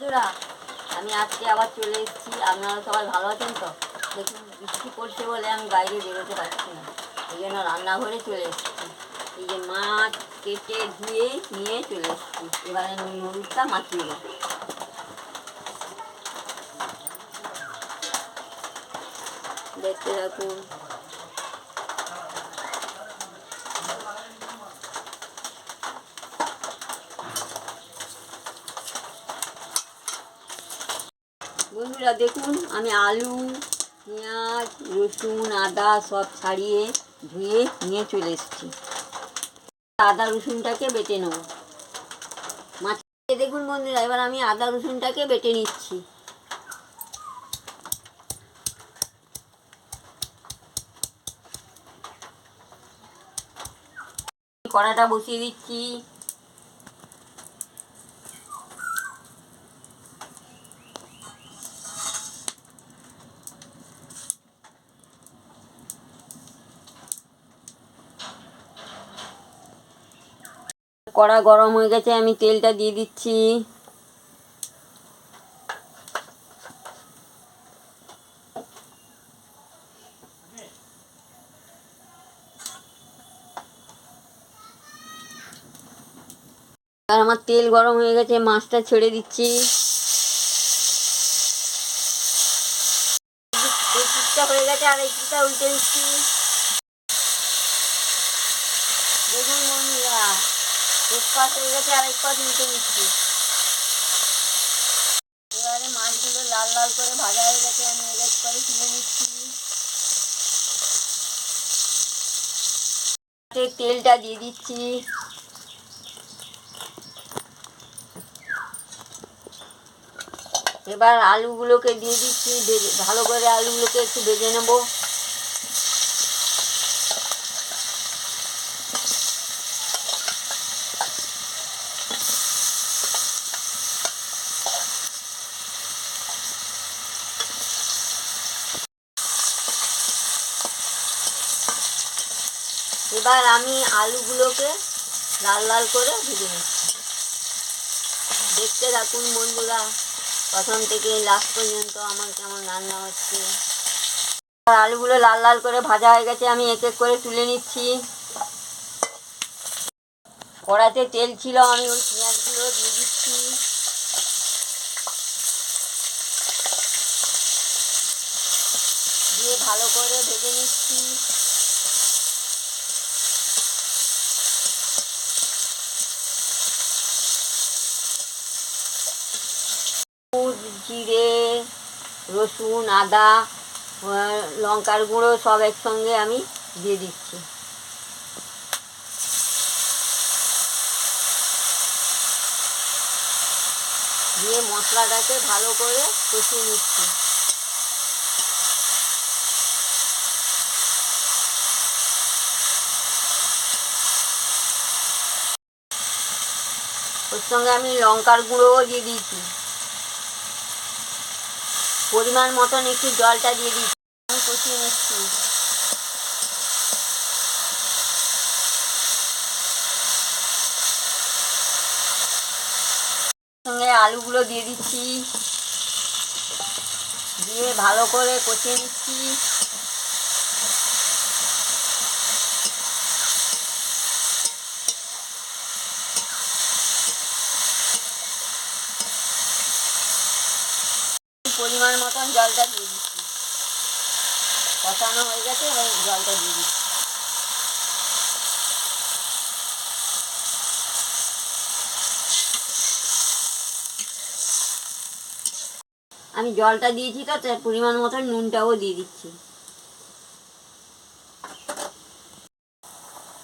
বন্ধুরা, আমি আজকে আবার চলে এসেছি। আপনারা সবাই ভালো আছেন তো? দেখুন, বৃষ্টি পড়ছে বলে আমি বাইরে বেরোতে পারছি না। এই জন্য রান্নাঘরে চলে এসেছি। এই যে মাছ কেটে ধুয়ে নিয়ে চলে এসেছি। এবারে নুন মাখিয়ে দেখতে রাখুন বন্ধুরা, দেখুন, আমি আলু, পেঁয়াজ, রসুন, আদা সব ছাড়িয়ে ধুয়ে নিয়ে চলে এসেছি। আদা রসুনটাকে বেটে নেব। মাছ দেখুন বন্ধুরা, এবার আমি আদা রসুনটাকে বেটে নিচ্ছি। কড়াটা বসিয়ে দিচ্ছি। কড়া গরম হয়ে গেছে, আমি তেলটা দিয়ে দিচ্ছি। আর আমার তেল গরম হয়ে গেছে, মাছটা ছেড়ে দিচ্ছি। হয়ে গেছে, আর এই পিঠটা উল্টে দিচ্ছি দেখুন বন্ধুরা এক হয়ে গেছে নিচ্ছি এবারে মাছগুলো লাল লাল করে ভাজা হয়ে গেছে, আমি এক করে নিচ্ছি। তেলটা দিয়ে দিচ্ছি। এবার আলুগুলোকে দিয়ে দিচ্ছি ভালো করে আলুগুলোকে একটু ভেজে নেব। এবার আমি আলুগুলোকে লাল লাল করে ভেজে নিচ্ছি। দেখতে থাকুন বন্ধুরা, প্রথম থেকে লাস্ট পর্যন্ত আমার কেমন রান্না হচ্ছে। আলুগুলো লাল লাল করে ভাজা হয়ে গেছে, আমি এক এক করে তুলে নিচ্ছি। কড়াতে তেল ছিল, আমি ওই পেঁয়াজগুলো দিয়ে দিচ্ছি। দিয়ে ভালো করে ভেজে নিচ্ছি। জিরে, রসুন, আদা লঙ্কার গুঁড়ো সব একসঙ্গে আমি দিয়ে দিচ্ছি। দিয়ে মশলাটাকে ভালো করে কষিয়ে নিচ্ছি। ওর সঙ্গে আমি লঙ্কার গুঁড়োও দিয়ে দিয়েছি। পরিমাণ মতন একটু জলটা দিয়ে দিচ্ছি আমি কষিয়ে নিচ্ছি। সঙ্গে আলুগুলো দিয়ে দিচ্ছি। দিয়ে ভালো করে কষিয়ে নিচ্ছি। পরিমাণ মতন জলটা দিয়ে দিচ্ছি। কষানো হয়ে গেছে, এবার জলটা দিয়ে দিচ্ছি। আমি জলটা দিয়েছি তো, তার পরিমাণ মতন নুনটাও দিয়ে দিচ্ছি।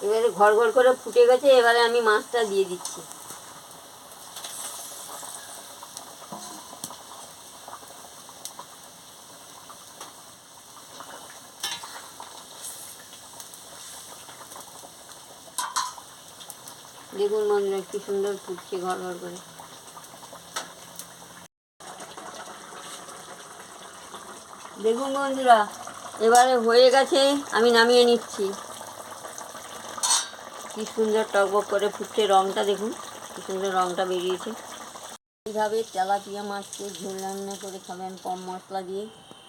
এবারে ঘর ঘর করে ফুটে গেছে, এবারে আমি মাছটা দিয়ে দিচ্ছি। দেখুন বন্ধুরা, কি সুন্দর ফুটছে ঘর ঘর করে। দেখুন বন্ধুরা, এবারে হয়ে গেছে, আমি নামিয়ে নিচ্ছি। কি সুন্দর টকবক করে ফুটছে রংটা, দেখুন, কি সুন্দর রংটা বেরিয়েছে। এই এইভাবে তেলাপিয়া মাছকে ঝোল রান্না করে খাবেন, কম মশলা দিয়ে।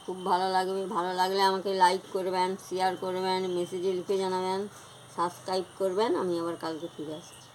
খুব ভালো লাগবে, ভালো লাগলে আমাকে লাইক করবেন শেয়ার করবেন মেসেজে লিখে জানাবেন সাবস্ক্রাইব করবেন, আমি আবার কালকে ফিরে আসছি।